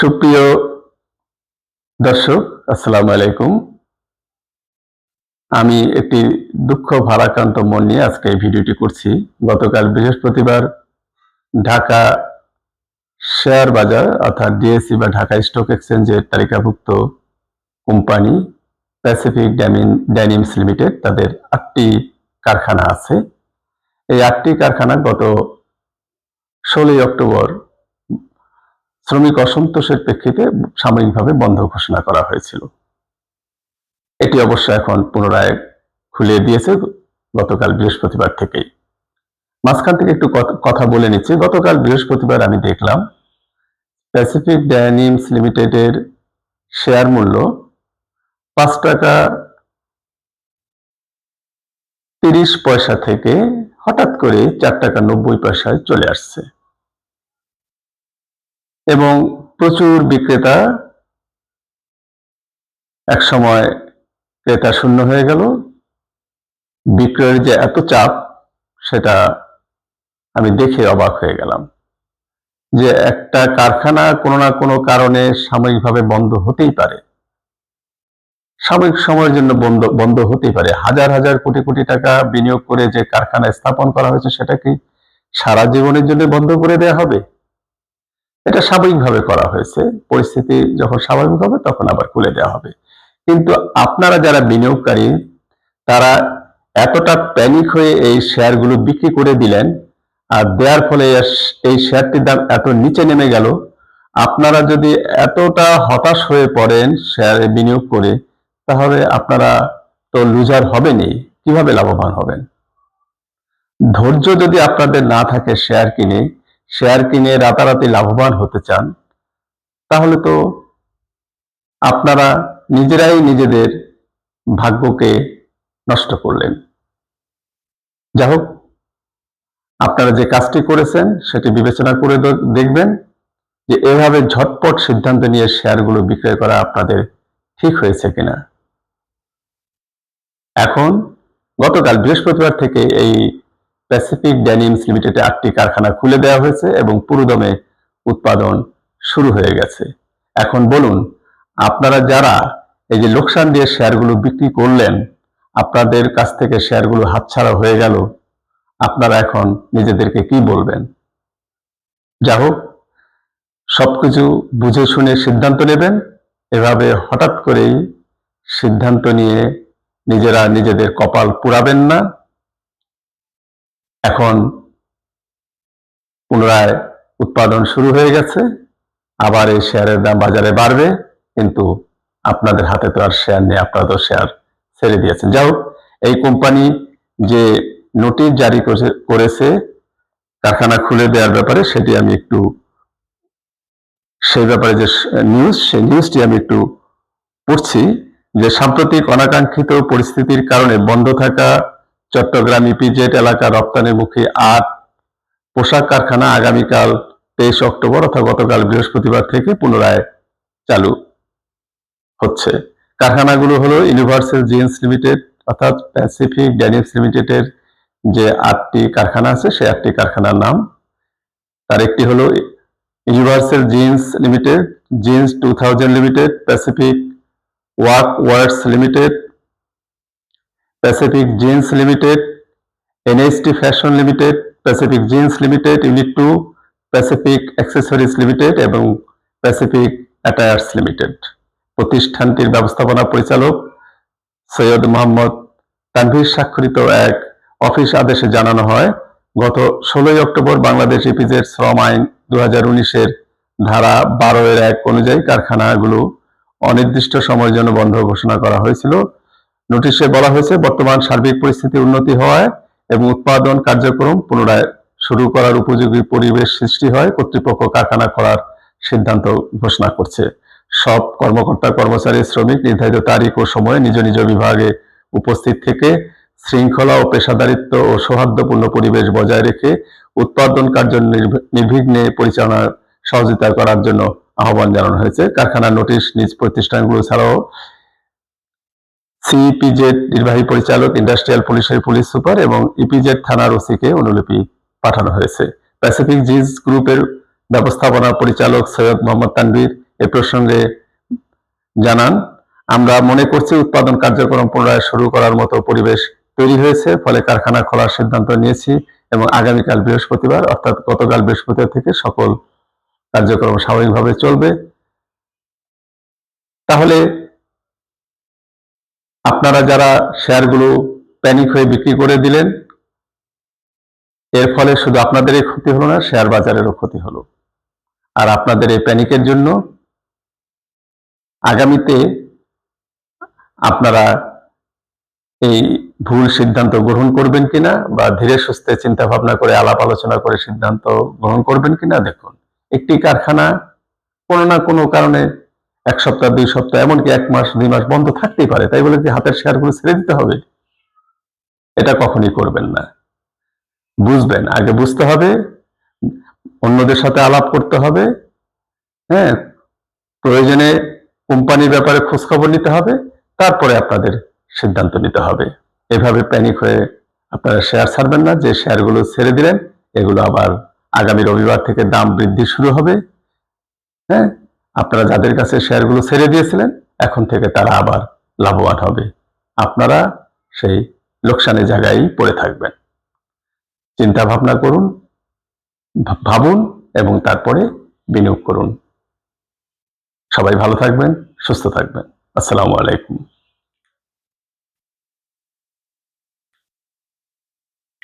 সুপ্রিয় দর্শক, আসসালামু আলাইকুম। আমি একটি দুঃখ ভারাক্রান্ত মন নিয়ে আজকে এই ভিডিওটি করছি। গতকাল বৃহস্পতিবার ঢাকা শেয়ার বাজার অর্থাৎ ডিএসসি বা ঢাকা স্টক এক্সচেঞ্জের তালিকাভুক্ত company Pacific denim denims limited তাদের আটটি কারখানা আছে। এই আটটি কারখানা গত ষোলোই অক্টোবর শ্রমিক অসন্তোষের প্রেক্ষিতে সাময়িকভাবে বন্ধ ঘোষণা করা হয়েছিল। এটি অবশ্য এখন পুনরায় খুলে দিয়েছে গতকাল বৃহস্পতিবার থেকেই। মাঝখান থেকে একটু কথা বলে নিচ্ছি। গতকাল বৃহস্পতিবার আমি দেখলাম প্যাসিফিক ডায়ানিমস লিমিটেডের শেয়ার মূল্য পাঁচ টাকা তিরিশ পয়সা থেকে হঠাৎ করে চার টাকা নব্বই পয়সায় চলে আসছে। এবং প্রচুর বিক্রেতা এক সময় ক্রেতা শূন্য হয়ে গেল। বিক্রয়ের যে এত চাপ, সেটা আমি দেখে অবাক হয়ে গেলাম যে একটা কারখানা কোনো না কোনো কারণে সাময়িকভাবে বন্ধ হতেই পারে। সাময়িক সময়ের জন্য বন্ধ বন্ধ হতেই পারে। হাজার হাজার কোটি কোটি টাকা বিনিয়োগ করে যে কারখানা স্থাপন করা হয়েছে সেটা কি সারা জীবনের জন্য বন্ধ করে দেওয়া হবে। এটা স্বাভাবিকভাবে করা হয়েছে। পরিস্থিতি যখন স্বাভাবিক হবে, তখন আবার খুলে দেওয়া হবে। কিন্তু আপনারা যারা বিনিয়োগকারী, তারা এতটা প্যানিক হয়ে এই শেয়ারগুলো বিক্রি করে দিলেন আর দেওয়ার ফলে এই শেয়ারটির দাম এত নিচে নেমে গেল, আপনারা যদি এতটা হতাশ হয়ে পড়েন শেয়ারে বিনিয়োগ করে, তাহলে আপনারা তো লুজার হবেনই। কীভাবে লাভবান হবেন? ধৈর্য যদি আপনাদের না থাকে শেয়ার কিনে শেয়ার কিনে রাতারাতি লাভবান হতে চান, তাহলে তো আপনারা নিজেরাই নিজেদের ভাগ্যকে নষ্ট করলেন। যা হোক, আপনারা যে কাজটি করেছেন সেটি বিবেচনা করে দেখবেন যে এভাবে ঝটপট সিদ্ধান্ত নিয়ে শেয়ারগুলো বিক্রয় করা আপনাদের ঠিক হয়েছে কিনা। এখন গতকাল বৃহস্পতিবার থেকে এই প্যাসিফিক ড্যানিমস লিমিটেডে আটটি কারখানা খুলে দেওয়া হয়েছে এবং পুরোদমে উৎপাদন শুরু হয়ে গেছে। এখন বলুন, আপনারা যারা এই যে লোকসান দিয়ে শেয়ারগুলো বিক্রি করলেন, আপনাদের কাছ থেকে শেয়ারগুলো হাতছাড়া হয়ে গেল, আপনারা এখন নিজেদেরকে কি বলবেন? যা হোক, সবকিছু বুঝে শুনে সিদ্ধান্ত নেবেন, এভাবে হঠাৎ করেই সিদ্ধান্ত নিয়ে নিজেরা নিজেদের কপাল পুরাবেন না। এখন পুনরায় উৎপাদন শুরু হয়ে গেছে। আবার এই শেয়ারের দাম বাজারে বাড়বে, কিন্তু আপনাদের হাতে তো আর শেয়ার নেই, আপনারা তো শেয়ার ছেড়ে দিয়েছেন। যাই এই কোম্পানি যে নোটিশ জারি করেছে- কারখানা খুলে দেওয়ার ব্যাপারে সেটি আমি একটু, সেই ব্যাপারে যে নিউজ সেই নিউজটি আমি একটু পড়ছি যে সাম্প্রতিক অনাকাঙ্ক্ষিত পরিস্থিতির কারণে বন্ধ থাকা চট্টগ্রাম ইপিজেড এলাকা রপ্তানিমুখী আট পোশাক কারখানা আগামীকাল তেইশ অক্টোবর অর্থাৎ গতকাল বৃহস্পতিবার থেকে পুনরায় চালু হচ্ছে। কারখানাগুলো হলো ইউনিভার্সাল জিন্স লিমিটেড অর্থাৎ প্যাসিফিক ড্যানিমস লিমিটেডের যে আটটি কারখানা আছে, সেই আটটি কারখানার নাম। তার একটি হলো Universal Jeans Limited, Jeans Two Thousand Limited, Pacific Work Words Limited Pacific Jeans Limited NST Fashion Limited Pacific Jeans Limited Unit Two Pacific Accessories Limited এবং প্যাসিফিক অ্যাটায়ার্স লিমিটেড প্রতিষ্ঠানটির ব্যবস্থাপনা পরিচালক সৈয়দ মোহাম্মদ তানভীর স্বাক্ষরিত এক অফিস আদেশে জানানো হয়, গত ষোলোই অক্টোবর বাংলাদেশ ইপিজেড শ্রম আইন দু হাজার উনিশের ধারা বারো এর এক অনুযায়ী কারখানাগুলো অনির্দিষ্ট সময়ের জন্য বন্ধ ঘোষণা করা হয়েছিল। নোটিশে বলা হয়েছে, বর্তমান সার্বিক পরিস্থিতি উন্নতি হওয়ায় এবং উৎপাদন কার্যক্রম পুনরায় শুরু করার উপযোগী পরিবেশ সৃষ্টি হয়, কর্তৃপক্ষ কারখানা করার সিদ্ধান্ত ঘোষণা করছে। সব কর্মকর্তা, কর্মচারী, শ্রমিক নির্ধারিত তারিখ ও সময়ে নিজ নিজ বিভাগে উপস্থিত থেকে শৃঙ্খলা ও পেশাদারিত্ব ও সৌহার্দ্যপূর্ণ পরিবেশ বজায় রেখে উৎপাদন কার্য নির্বিঘ্নে পরিচালনা, সহযোগিতা করার জন্য আহ্বান জানানো হয়েছে। কারখানার নোটিশ নিজ প্রতিষ্ঠানগুলো ছাড়াও সিইপিজেড নির্বাহী পরিচালক ইন্ডাস্ট্রিয়াল পুলিশের পুলিশ সুপার এবং ইপিজেড থানার ওসিকে অনুলিপি পাঠানো হয়েছে। প্যাসিফিক জিন্স গ্রুপের ব্যবস্থাপনা পরিচালক সৈয়দ মোহাম্মদ তানভীর এ প্রসঙ্গে জানান, আমরা মনে করছি উৎপাদন কার্যক্রম পুনরায় শুরু করার মতো পরিবেশ তৈরি হয়েছে, ফলে কারখানা খোলার সিদ্ধান্ত নিয়েছি এবং আগামীকাল বৃহস্পতিবার, অর্থাৎ গতকাল বৃহস্পতিবার থেকে সকল কার্যক্রম স্বাভাবিকভাবে চলবে। তাহলে আপনারা যারা শেয়ারগুলো প্যানিক হয়ে বিক্রি করে দিলেন, এর ফলে শুধু আপনাদেরই ক্ষতি হলো না, শেয়ার বাজারেরও ক্ষতি হলো। আর আপনাদের এই প্যানিকের জন্য আগামীতে আপনারা এই ভুল সিদ্ধান্ত গ্রহণ করবেন কিনা বা ধীরে সুস্থে চিন্তা ভাবনা করে আলাপ আলোচনা করে সিদ্ধান্ত গ্রহণ করবেন কিনা, দেখুন। একটি কারখানা কোনো না কোনো কারণে এক সপ্তাহ, দুই সপ্তাহ, এমনকি এক মাস, দুই মাস বন্ধ থাকতেই পারে। তাই বলে কি হাতের শেয়ারগুলো ছেড়ে দিতে হবে? এটা কখনই করবেন না। বুঝবেন, আগে বুঝতে হবে, অন্যদের সাথে আলাপ করতে হবে হ্যাঁ? প্রয়োজনে কোম্পানির ব্যাপারে খোঁজখবর নিতে হবে, তারপরে আপনাদের সিদ্ধান্ত নিতে হবে। এভাবে প্যানিক হয়ে আপনারা শেয়ার ছাড়বেন না, যে শেয়ারগুলো ছেড়ে দিলেন, এগুলো আবার আগামী রবিবার থেকে দাম বৃদ্ধি শুরু হবে হ্যাঁ? আপনারা যাদের কাছে শেয়ারগুলো ছেড়ে দিয়েছিলেন, এখন থেকে তারা আবার লাভবান হবে। আপনারা সেই লোকসানের জায়গায় পড়ে থাকবেন। চিন্তা ভাবনা করুন ভাবুন এবং তারপরে বিনিয়োগ করুন। সবাই ভালো থাকবেন, সুস্থ থাকবেন। আসসালামু আলাইকুম।